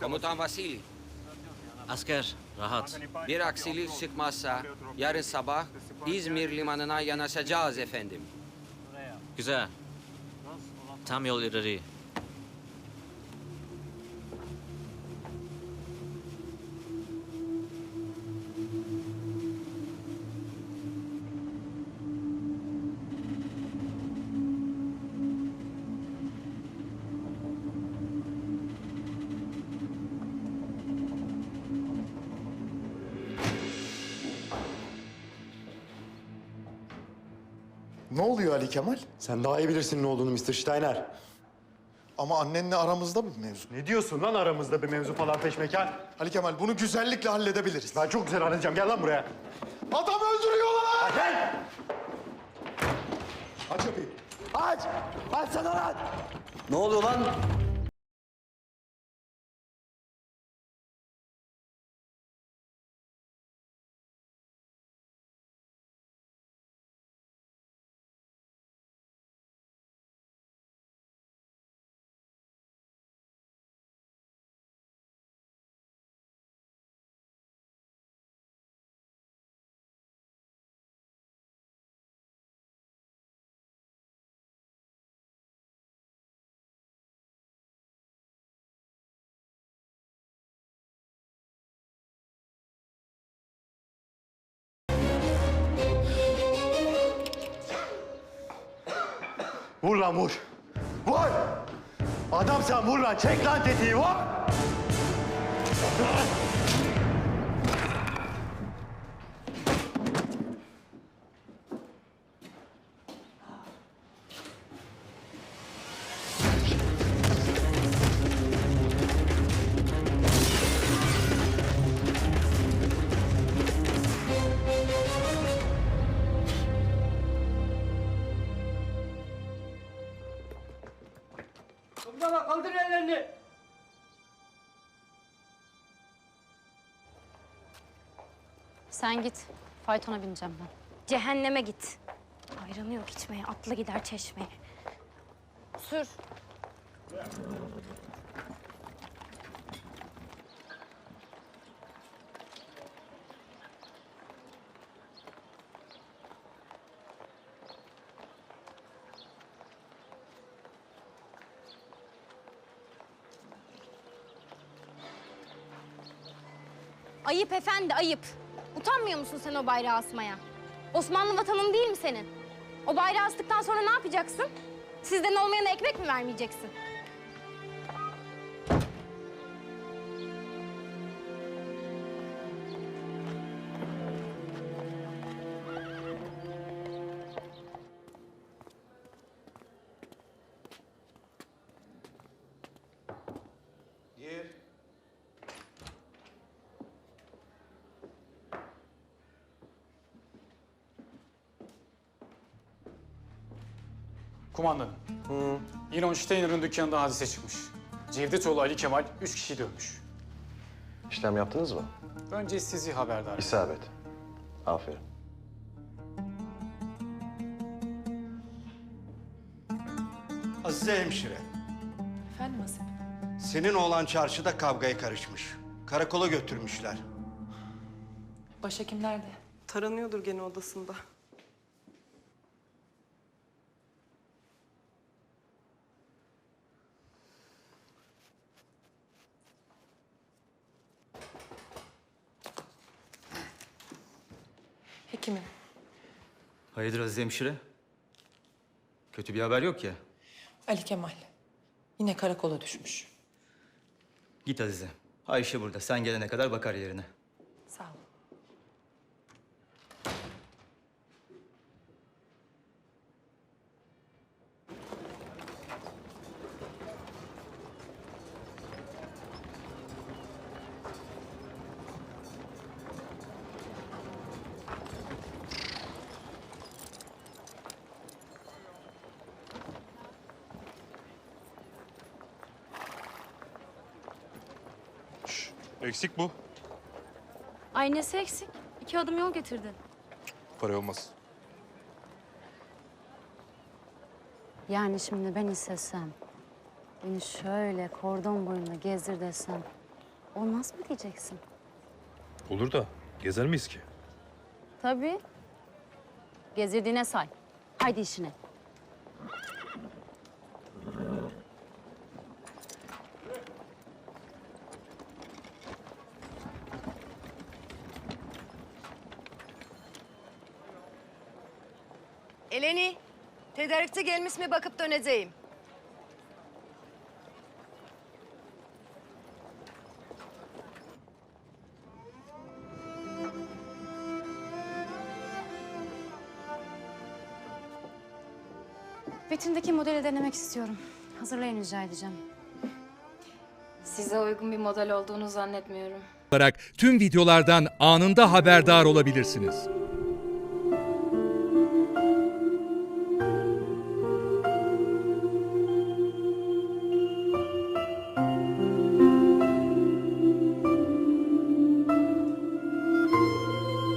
Komutan Vasili, Asker, rahat. bir aksilik çıkmazsa yarın sabah İzmir limanına yanaşacağız efendim. Güzel. Tam yol ileri. Ne oluyor Ali Kemal? Sen daha iyi bilirsin ne olduğunu Mr. Steiner. Ama annenle aramızda bir mevzu. Ne diyorsun lan aramızda bir mevzu falan peşmekan? Ali Kemal bunu güzellikle halledebiliriz. Ben çok güzel halledeceğim. Gel lan buraya. Adam öldürüyorlar! Gel! Aç kapıyı. Aç! Aç sana lan! Ne oluyor lan? Vur lan vur. Vur! Adam sen vur lan. Çek lan tetiği vur! Komutanım kaldır ellerini. Sen git. Faytona bineceğim ben. Cehenneme git. Ayranı yok içmeye. Atla gider çeşmeye. Sür. Ayıp efendi ayıp. Utanmıyor musun sen o bayrağı asmaya? Osmanlı vatanın değil mi senin? O bayrağı astıktan sonra ne yapacaksın? Sizden olmayana ekmek mi vermeyeceksin? Kumandanım. İlon Steiner'ın dükkanında hadise çıkmış. Cevdetoğlu Ali Kemal üç kişi dövmüş. İşlem yaptınız mı? Önce sizi haberdar edeyim. İsabet. Aferin. Azize hemşire, Efendim Hasip? senin oğlan çarşıda kavgaya karışmış. Karakola götürmüşler. Başhekim nerede? Taranıyordur gene odasında. Hekimim. Hayırdır Aziz hemşire? Kötü bir haber yok ya. Ali Kemal. Yine karakola düşmüş. Git Azize. Ayşe burada. Sen gelene kadar bakar yerine. Sağ ol. Eksik bu. Aynesi eksik. İki adım yol getirdin. Para olmaz. Yani şimdi ben istesem Beni şöyle kordon boyunda gezdir desem olmaz mı diyeceksin? Olur da gezer miyiz ki? Tabii. Gezdirdiğine say. Haydi işine. Eleni, tedarikçi gelmiş mi bakıp döneceğim. Betün'deki modeli denemek istiyorum. Hazırlayın rica edeceğim. Size uygun bir model olduğunu zannetmiyorum. olarak tüm videolardan anında haberdar olabilirsiniz.